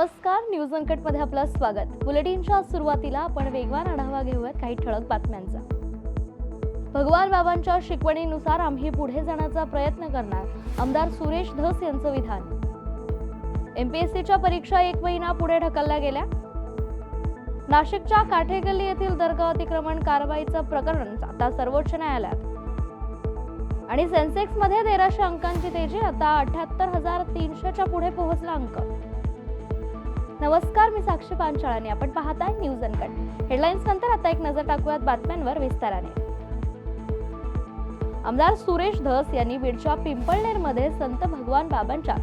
नमस्कार न्यूजमध्ये आपलं स्वागत. बुलेटिनच्या सुरुवातीला आपण वेगवान आढावा घेऊयात काही ठळक बातम्यांचा. भगवान बाबांच्या शिकवणीनुसार आम्ही पुढे जाण्याचा प्रयत्न करणार आमदार सुरेश धस यांचं विधान. एमपीएससीच्या परीक्षा एक महिना पुढे ढकलल्या गेल्या. नाशिकच्या काठेगल्ली येथील दर्ग अतिक्रमण कारवाईचं प्रकरण आता सर्वोच्च न्यायालयात. आणि सेन्सेक्समध्ये तेराशे अंकांची तेजी आता अठ्याहत्तर हजार तीनशेच्या पुढे पोहोचला अंक. नमस्कार मी साक्षी पांचाळाने आपण पाहताय न्यूज अनकट. हेडलाईन्स नंतर आता एक नजर टाकूयात बातम्यांवर विस्ताराने. आमदार सुरेश धस यांनी बीडच्या पिंपळनेरमध्ये संत भगवान बाबांच्या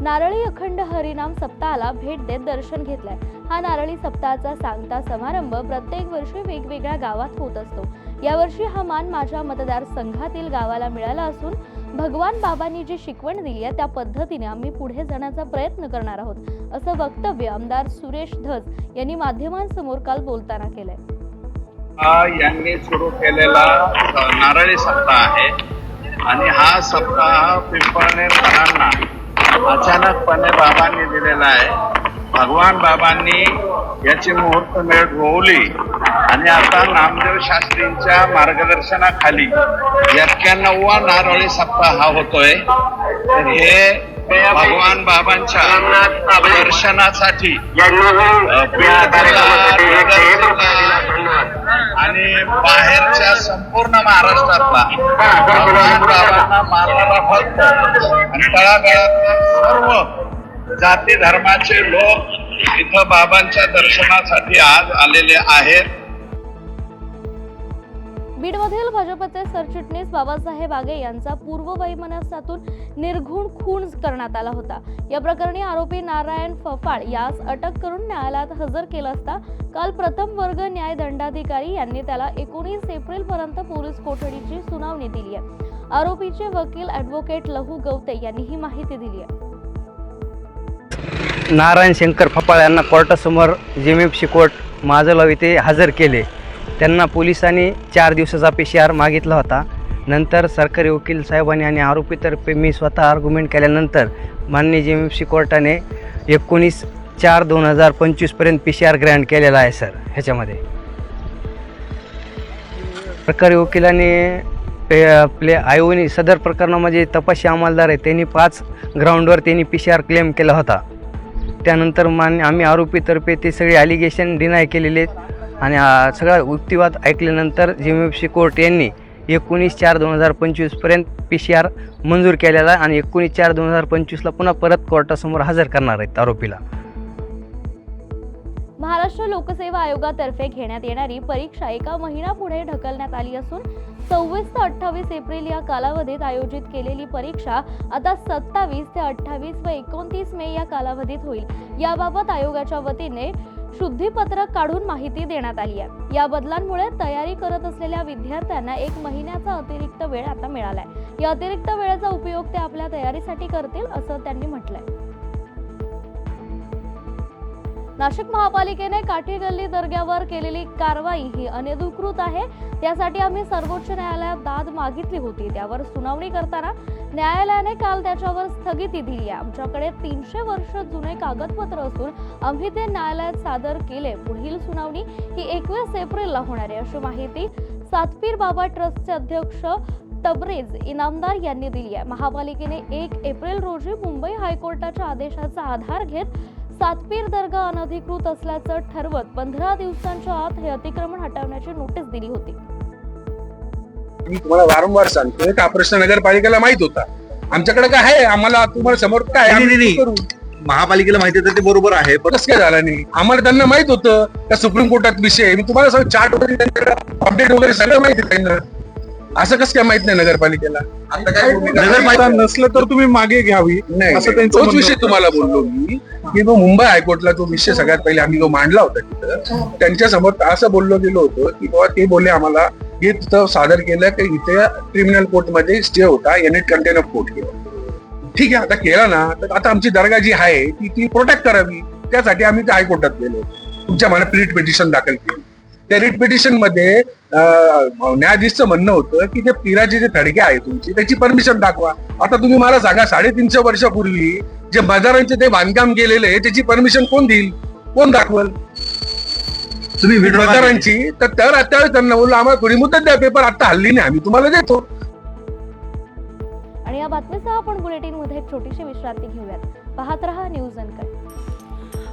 नारळी अखंड हरिनाम सप्ताहाला भेट देत दर्शन घेतलंय. हा नारळी सप्ताहाचा सांगता समारंभ प्रत्येक वर्षी वेगवेगळ्या गावात होत असतो. यावर्षी हा मान माझ्या मतदारसंघातील गावाला मिळाला असून भगवान बाबांनी जी शिकवण दिली आहे त्या पद्धतीने आम्ही पुढे जाण्याचा प्रयत्न करणार आहोत असं वक्तव्य आमदार सुरेश धस यांनी माध्यमांसमोर काल बोलताना केलंय. यांनी सुरू केलेला नारळी सप्ताह आहे. आणि हा सप्ताह पिंपळनेरकरांना अचानकपणे बाबांनी दिलेला आहे. भगवान बाबांनी याची मुहूर्तमेळ रोवली आणि आता नामदेव शास्त्रींच्या मार्गदर्शनाखाली एक्क्याण्णववा नारळी सप्ताह हा होतोय. तर हे भगवान बाबांच्या दर्शनासाठी आणि बाहेरच्या संपूर्ण महाराष्ट्रातला भगवान बाबांना मानणारा भक्त आणि तळागाळातले सर्व जाती धर्माचे लोक इथं बाबांच्या दर्शनासाठी आज आलेले आहेत. बीडमधील भाजपचे सरचिटणीस बाबासाहेब आगे यांचा पूर्व वैमनस्यातून निर्घुण खून करण्यात आला होता. या प्रकरणी आरोपी नारायण फफाळ यास अटक करून न्यायालयात हजर केलं असता काल प्रथम वर्ग न्याय दंडाधिकारी यांनी त्याला एकोणीस एप्रिल पर्यंत पोलीस कोठडीची सुनावणी दिली आहे आरोपीचे वकील ॲडव्होकेट लहू गवते यांनी ही माहिती दिली आहे नारायण शंकर फपाळ यांना कोर्टासमोर जेमेपशी कोर्ट माजलगाव येथे हजर केले. त्यांना पोलिसांनी चार दिवसाचा पी मागितला होता. नंतर सरकारी वकील साहेबांनी आणि आरोपीतर्फे मी स्वतः आर्ग्युमेंट केल्यानंतर माननीय जेमेपशी कोर्टाने एकोणीस चार दोन हजार पंचवीसपर्यंत पी सी आर ग्रँट केलेला आहे सर. ह्याच्यामध्ये. सरकारी वकिलांनी पे आपले आयोनी सदर प्रकरणामध्ये तपाशी अंमलदार आहे. त्यांनी पाच ग्राउंडवर त्यांनी पी सी आर क्लेम केला होता. त्यानंतर मान आम्ही आरोपीतर्फे ते सगळे ॲलिगेशन डिनाय केलेले आहेत. आणि सगळा युक्तिवाद ऐकल्यानंतर जिमेपशी कोर्ट यांनी एकोणीस चार दोन हजार पंचवीसपर्यंत पी सी आर मंजूर केलेला आहे आणि एकोणीस चार दोन हजार पंचवीसला पुन्हा परत कोर्टासमोर हजर करणार आहेत आरोपीला. महाराष्ट्र लोकसेवा आयोगातर्फे घेण्यात येणारी परीक्षा एका महिना पुढे ढकलण्यात आली असून सव्वीस ते अठ्ठावीस एप्रिल या कालावधीत आयोजित केलेली परीक्षा आता सत्तावीस ते अठ्ठावीस व एकोणतीस मे या कालावधीत होईल. याबाबत आयोगाच्या वतीने शुद्धीपत्रक काढून माहिती देण्यात आली आहे. या बदलांमुळे तयारी करत असलेल्या विद्यार्थ्यांना एक महिन्याचा अतिरिक्त वेळ आता मिळालाय. या अतिरिक्त वेळेचा उपयोग ते आपल्या तयारीसाठी करतील असं त्यांनी म्हटलंय. नाशिक महापालिकेने काठी गल्ली दर्ग्यावर केलेली कारवाई ही अनधिकृत आहे. त्यासाठी आम्ही सर्वोच्च न्यायालयात दाद मागितली होती. त्यावर सुनावणी करताना न्यायालयाने काल त्याच्यावर स्थगिती दिली आहे. आमच्याकडे तीनशे वर्ष जुने कागदपत्र असून आम्ही ते न्यायालयात सादर केले. पुढील सुनावणी ही एकवीस एप्रिलला होणार आहे अशी माहिती सातपीर बाबा ट्रस्टचे अध्यक्ष तबरेज इनामदार यांनी दिली आहे. महापालिकेने एक एप्रिल रोजी मुंबई हायकोर्टाच्या आदेशाचा आधार घेत सातपीर दर्गा अनधिकृत असल्याचं ठरवत पंधरा दिवसांच्या आत हे अतिक्रमण हटवण्याची नोटीस दिली होती. मी तुम्हाला वारंवार सांगतोय का हा प्रश्न नगरपालिकेला माहीत होता. आमच्याकडे काय आहे? आम्हाला तुम्हाला समोर काय नाही, आम्ही नाही, करू. महापालिकेला माहिती आहे तर ते बरोबर आहे पण कसं काय झालं नाही? आम्हाला त्यांना माहीत होतं का सुप्रीम कोर्टात विषय आहे. मी तुम्हाला सगळं चार्ट वगैरे त्यांच्याकडे अपडेट वगैरे सगळं माहिती आहे त्यांना. असं कसं काय माहीत नाही नगरपालिकेला? आता काय भूमिका? नगरपालिका नसलं तर तुम्ही मागे घ्यावी नाही असं त्यांचा तोच विषय तुम्हाला बोललो मी की तो मुंबई हायकोर्टला तो विषय सगळ्यात पहिले आम्ही जो मांडला होता तिथं त्यांच्यासमोर असं बोललो गेलो होतो की बाबा ते बोलले आम्हाला हे तिथं सादर केलं की इथे क्रिमिनल कोर्टमध्ये स्टे होता याने कंटेन ऑफ कोर्ट केलं. ठीक आहे आता केला ना तर आता आमची दर्गा जी आहे ती ती प्रोटेक्ट करावी. त्यासाठी आम्ही त्या हायकोर्टात गेलो. तुमच्या मला रिट पिटिशन दाखल केली. त्या रिट पिटिशनमध्ये न्यायाधीशचं म्हणणं होतं की ते पिराचे जे थडके आहे तुमची त्याची परमिशन दाखवा. आता तुम्ही मला सांगा साडेतीनशे वर्षापूर्वी जे बाजारांचे ते बांधकाम केलेले आहे त्याची परमिशन कोण देईल? कोण दाखवल? तुम्ही बाजारांची? तर तर त्यावेळेस त्यांना बोललो आम्हाला थोडी मुदत द्या पेपर आता हल्ली नाही आम्ही तुम्हाला देतो. आणि या बातमीसह आपण बुलेटिनमध्ये एक छोटीशी विश्रांती घेऊयात. पाहत रहा न्यूज अनकट.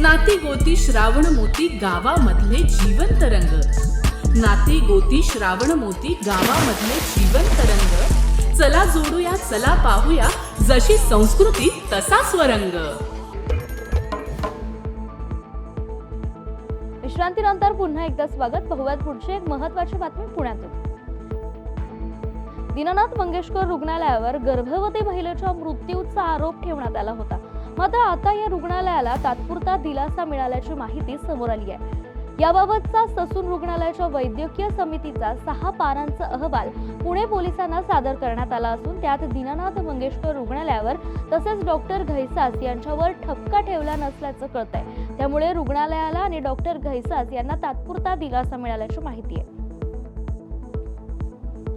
नाती गोती श्रावण मोती गावामधले जीवन रंग. नाती गोती श्रावण मोती गावामधले जीवन रंग. चला जोडूया चला पाहूया जशी संस्कृती तसा स्वरंग. विश्रांतीनंतर पुन्हा एकदा स्वागत. पाहूयात पुढची एक महत्वाची बातमी पुण्यातून. दीनानाथ मंगेशकर रुग्णालयावर गर्भवती महिलेच्या मृत्यूचा आरोप ठेवण्यात आला होता. मात्र आता या रुग्णालयाला तात्पुरता दिलासा मिळाल्याची माहिती समोर आली आहे. याबाबतचा ससून रुग्णालयाच्या वैद्यकीय समितीचा सहा पानांचा अहवाल पुणे पोलिसांना सादर करण्यात आला असून त्यात दीनानाथ मंगेशकर रुग्णालयावर तसेच डॉक्टर घैसास यांच्यावर ठपका ठेवला नसल्याचं कळतंय. त्यामुळे रुग्णालयाला आणि डॉक्टर घैसास यांना तात्पुरता दिलासा मिळाल्याची माहिती आहे.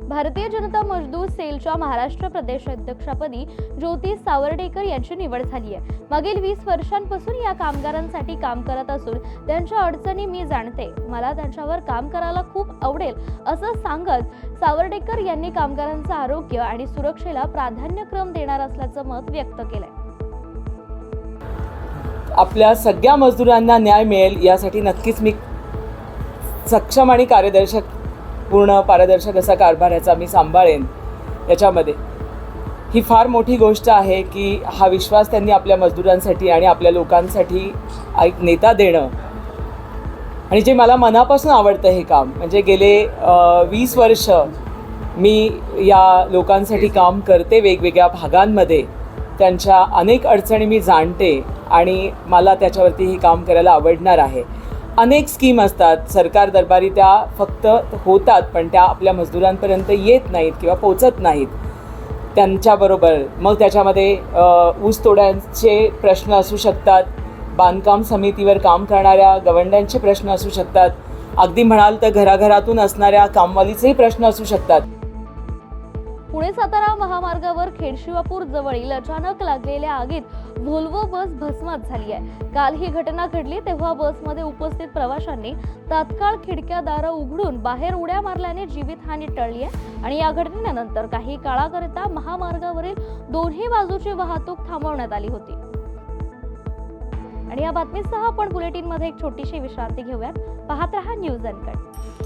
भारतीय जनता मजदूर सेलच्या महाराष्ट्र प्रदेश अध्यक्षपदी ज्योती सावर्डेकर यांची निवड झाली आहे. मागील वीस वर्षांपासून या कामगारांसाठी काम करत असून त्यांच्या अडचणी मी जाणते. मला त्यांच्यावर काम करायला खूप आवडेल असं सांगत सावर्डेकर यांनी कामगारांचं आरोग्य आणि सुरक्षेला प्राधान्यक्रम देणार असल्याचं मत व्यक्त केलंय. आपल्या सगळ्या मजदुरांना न्याय मिळेल यासाठी नक्कीच मी सक्षम आणि कार्यदर्शक पूर्ण पारदर्शक असा कारभार याचा मी सांभाळेन याच्यामध्ये. ही फार मोठी गोष्ट आहे की हा विश्वास त्यांनी आपल्या मजदुरांसाठी आणि आपल्या लोकांसाठी एक नेता देणं. आणि जे मला मनापासून आवडतं हे काम म्हणजे गेले वीस वर्ष मी या लोकांसाठी काम करते वेगवेगळ्या भागांमध्ये. त्यांच्या अनेक अडचणी मी जाणते आणि मला त्याच्यावरती हे काम करायला आवडणार आहे. अनेक स्कीम असतात. सरकार दरबारी त्या फक्त होतात पण त्या आपल्या मजदुरांपर्यंत येत नाहीत किंवा पोचत नाहीत. त्यांच्याबरोबर. मग त्याच्यामध्ये ऊसतोड्यांचे प्रश्न असू शकतात. बांधकाम समितीवर काम करणाऱ्या गवंड्यांचे प्रश्न असू शकतात. अगदी म्हणाल तर घराघरातून असणाऱ्या कामवालीचेही प्रश्न असू शकतात. पुणे सातारा महामार्गावर खेडशिवापूर जवळील अचानक लागलेल्या आगीत व्होल्वो बस भस्मात झाली आहे. काल ही घटना घडली तेव्हा बसमध्ये उपस्थित प्रवाशांनी तात्काळ खिडक्या दारं उघडून बाहेर उड्या मारल्याने जीवितहानी टळली आहे आणि या घटनेनंतर काही काळाकरिता महामार्गावरील दोन्ही बाजूची वाहतूक थांबवण्यात आली होती. आणि या बातमीसह आपण बुलेटिनमध्ये एक छोटीशी विश्रांती घेऊयात. पाहत रहा न्यूज अनकट.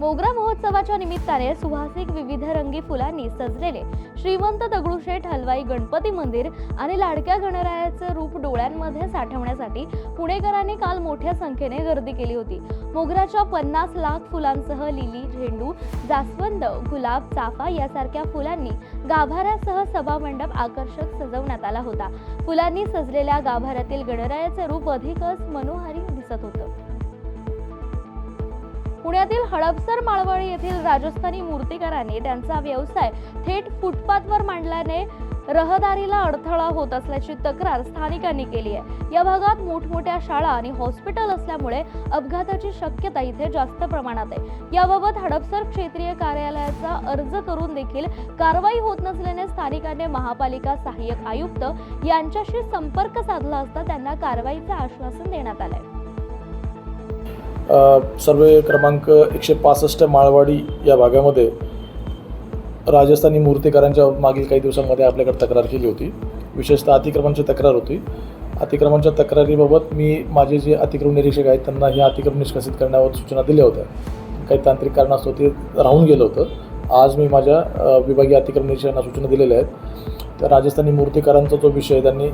मोगरा महोत्सवाच्या निमित्ताने सुवासिक विविध रंगी फुलांनी सजलेले श्रीमंत दगडूशेठ हलवाई गणपती मंदिर आणि लाडक्या गणरायाचं रूप डोळ्यांमध्ये साठवण्यासाठी पुणेकरांनी काल मोठ्या संख्येने गर्दी केली होती. मोगऱ्याच्या पन्नास लाख फुलांसह लिली झेंडू जास्वंद गुलाब चाफा यासारख्या फुलांनी गाभाऱ्यासह सभामंडप आकर्षक सजवण्यात आला होता. फुलांनी सजलेल्या गाभाऱ्यातील गणरायाचे रूप अधिकच मनोहारी दिसत होतं. पुण्यातील हडपसर माळवळी येथील राजस्थानी मूर्तीकारांनी त्यांचा व्यवसाय थेट फुटपाथवर मांडल्याने रहदारीला अडथळा होत असल्याची तक्रार स्थानिकांनी केली आहे. या भागात मोठमोठ्या शाळा आणि हॉस्पिटल असल्यामुळे अपघाताची शक्यता इथे जास्त प्रमाणात आहे. याबाबत हडपसर क्षेत्रीय कार्यालयाचा अर्ज करून देखील कारवाई होत नसल्याने स्थानिकांनी महापालिका सहाय्यक आयुक्त यांच्याशी संपर्क साधला असता त्यांना कारवाईचं आश्वासन देण्यात आलंय. आहे सर्वे क्रमांक एकशे पासष्ट माळवाडी या भागामध्ये राजस्थानी मूर्तिकारांच्या मागील काही दिवसांमध्ये आपल्याकडे तक्रार केली होती. विशेषतः अतिक्रमणची तक्रार होती. अतिक्रमणच्या तक्रारीबाबत मी माझे जे अतिक्रमण निरीक्षक आहेत त्यांना हे अतिक्रमण निष्कासित करण्यावर सूचना दिल्या होत्या. काही तांत्रिक कारणास्तव ते राहून गेलं होतं. आज मी माझ्या विभागीय अतिक्रमण निरीक्षकांना सूचना दिलेल्या आहेत. तर राजस्थानी मूर्तिकारांचा जो विषय त्यांनी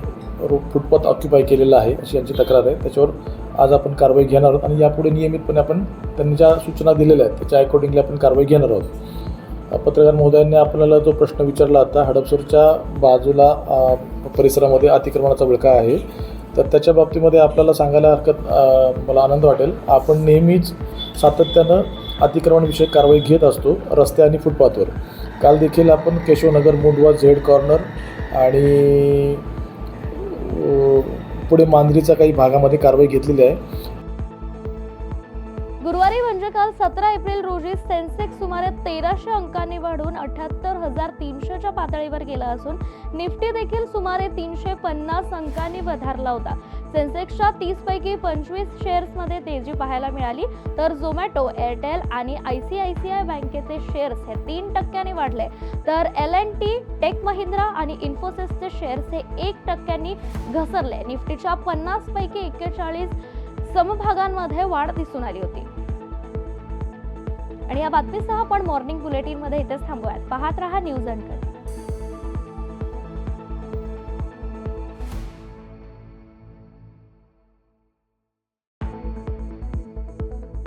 रो फुटपाथ ऑक्युपाय केलेला आहे अशी यांची तक्रार आहे. त्याच्यावर आज आपण कारवाई घेणार आहोत आणि यापुढे नियमितपणे आपण त्यांनी ज्या सूचना दिलेल्या आहेत त्याच्या अकॉर्डिंगली आपण कारवाई घेणार आहोत. पत्रकार महोदयांनी आपल्याला जो प्रश्न विचारला होता हडपसरच्या बाजूला परिसरामध्ये अतिक्रमणाचा विळखा आहे. तर त्याच्या बाबतीमध्ये आपल्याला सांगायला हरकत मला आनंद वाटेल. आपण नेहमीच सातत्यानं अतिक्रमणविषयक कारवाई घेत असतो रस्ते आणि फुटपाथवर. काल देखील आपण केशवनगर मुंडवा झेड कॉर्नर आणि पुढे मांजरीच्या काही भागामध्ये कारवाई घेतलेली आहे. गुरुवारी म्हणजे काल सतरा एप्रिल रोजी सेन्सेक्स सुमारे तेराशे अंकांनी वाढून अठ्याहत्तर हजार तीनशेच्या पातळीवर गेला असून निफ्टी देखील सुमारे तीनशे पन्नास अंकांनी वधारला होता. सेन्सेक्सच्या तीस पैकी पंचवीस शेअर्समध्ये तेजी पाहायला मिळाली. तर झोमॅटो एअरटेल आणि I C I C I बँकेचे शेअर्स हे तीन टक्क्यांनी वाढले. तर L N T tech Mahindra आणि इन्फोसिसचे शेअर्स हे एक टक्क्यांनी घसरले. निफ्टीच्या पन्नास पैकी एक्केचाळीस समभागांमध्ये वाढ दिसून आली होती. आणि या बातमीसह आपण मॉर्निंग बुलेटिनमध्ये इथेच थांबूयात. पाहत रहा न्यूज अँकर